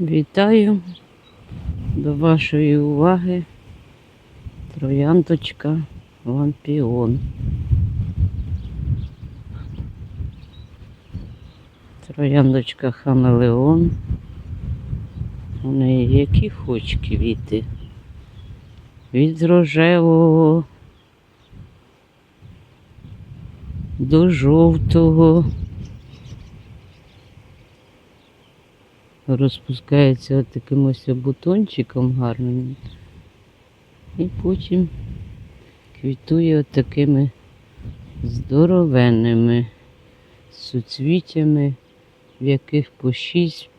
Вітаю до вашої уваги трояндочка лампіон. Трояндочка хамелеон. У неї які хоч квіти. Від рожевого до жовтого. Розпускається от таким ось бутончиком гарним. І потім квітує от такими здоровенними суцвітями, в яких по 6,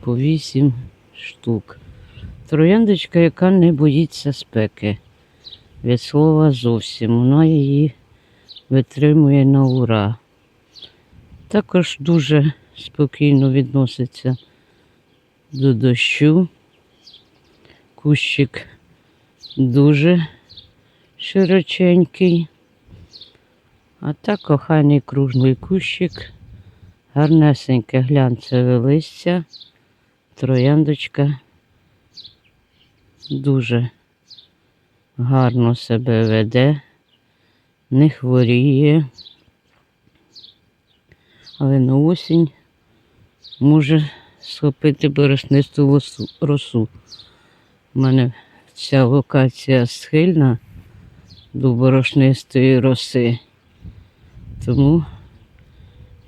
по 8 штук. Трояндочка, яка не боїться спеки. Від слова зовсім. Вона її витримує на ура. Також дуже спокійно відноситься до дощу. Кущик дуже широченький. А так коханий круглий кущик, гарнесеньке глянцеве листя, трояндочка дуже гарно себе веде, не хворіє, але на осінь може схопити борошнисту росу. У мене ця локація схильна до борошнистої роси, тому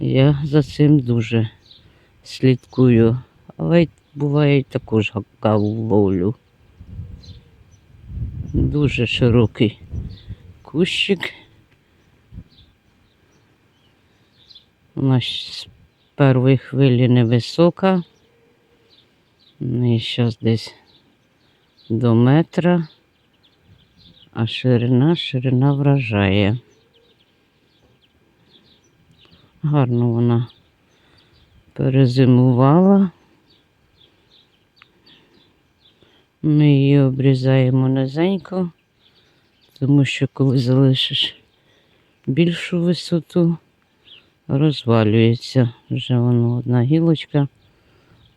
я за цим дуже слідкую. Але буває також каву ловлю. Дуже широкий кущик. Вона з першої хвилі невисока. Ну, зараз десь до метра, а ширина, ширина вражає. Гарно вона перезимувала. Ми її обрізаємо низенько, тому що коли залишиш більшу висоту, розвалюється. Вже воно одна гілочка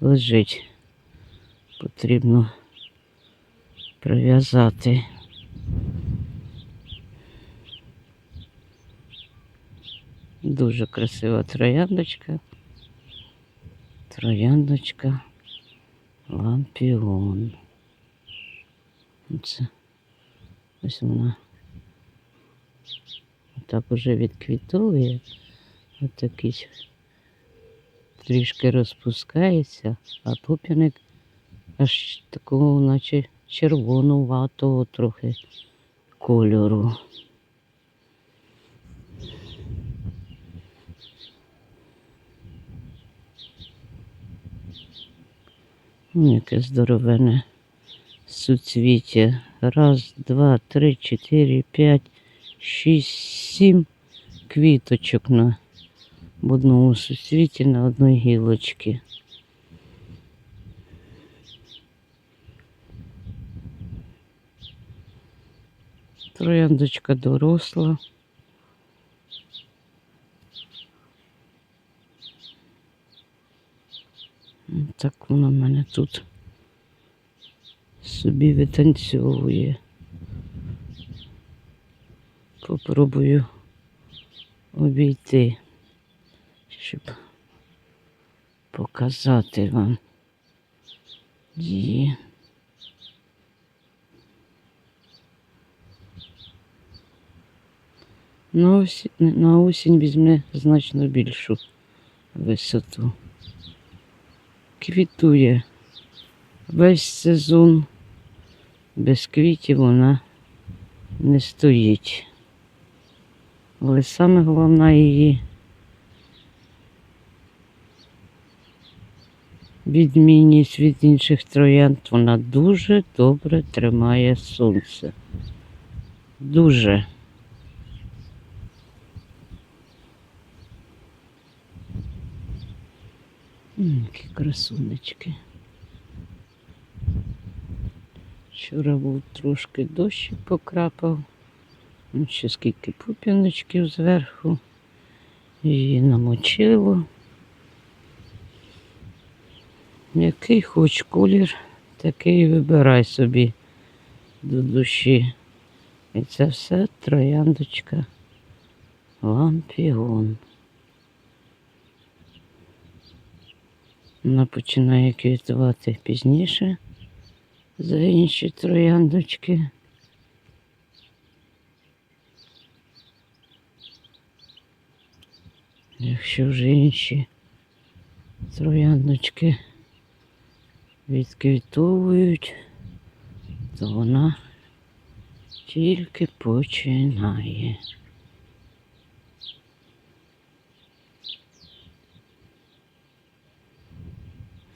лежить. Потрібно прив'язати. Дуже красива трояндочка. Трояндочка лампіон. Оце ось вона. Так уже відквітовує. Отакий трішки розпускається, а пуп'яник аж такого, наче червонуватого трохи кольору. Ну, Яке здоровене суцвіття. Раз, два, три, чотири, п'ять, шість, сім квіточок на в одному суцвіті на одній гілочці. Трояндочка доросла. Так вона в мене тут собі витанцьовує. Попробую обійти, щоб показати вам її. На осінь, на осінь візьме значно більшу висоту. Квітує весь сезон. Без квітів вона не стоїть. Але саме головна її відмінність від інших троянд, вона дуже добре тримає сонце. Дуже. Які красунечки. Вчора був трошки дощик покрапав. Ще скільки пуп'яночків зверху. Її намочило. Який хоч колір, такий вибирай собі до душі. І це все трояндочка лампіон. Вона починає квітувати пізніше за інші трояндочки. Якщо вже інші трояндочки відквітовують, то вона тільки починає.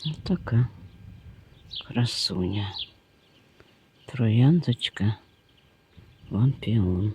Ось така красуня. Трояндочка лампіон.